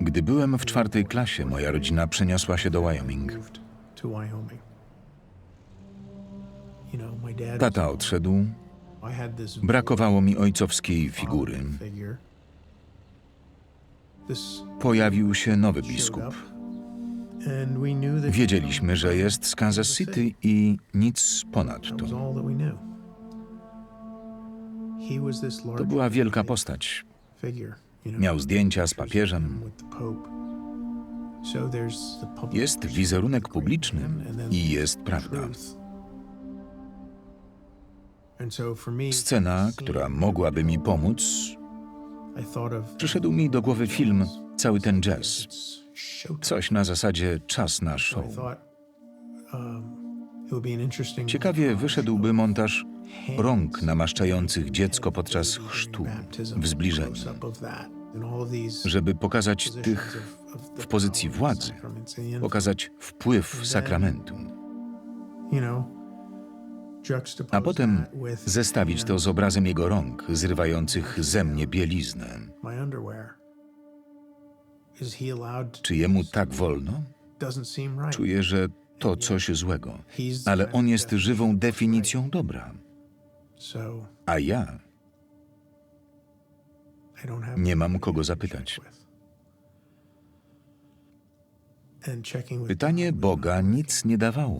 Gdy byłem w czwartej klasie, moja rodzina przeniosła się do Wyoming. Tata odszedł, brakowało mi ojcowskiej figury. Pojawił się nowy biskup. Wiedzieliśmy, że jest z Kansas City i nic ponadto. To była wielka postać. Miał zdjęcia z papieżem. Jest wizerunek publiczny i jest prawda. Scena, która mogłaby mi pomóc, przyszedł mi do głowy film Cały ten jazz. Coś na zasadzie czas na show. Ciekawie wyszedłby montaż rąk namaszczających dziecko podczas chrztu w zbliżeniu, żeby pokazać tych w pozycji władzy, pokazać wpływ sakramentu, a potem zestawić to z obrazem jego rąk zrywających ze mnie bieliznę. Czy jemu tak wolno? Czuję, że to coś złego, ale on jest żywą definicją dobra, a ja nie mam kogo zapytać. Pytanie Boga nic nie dawało.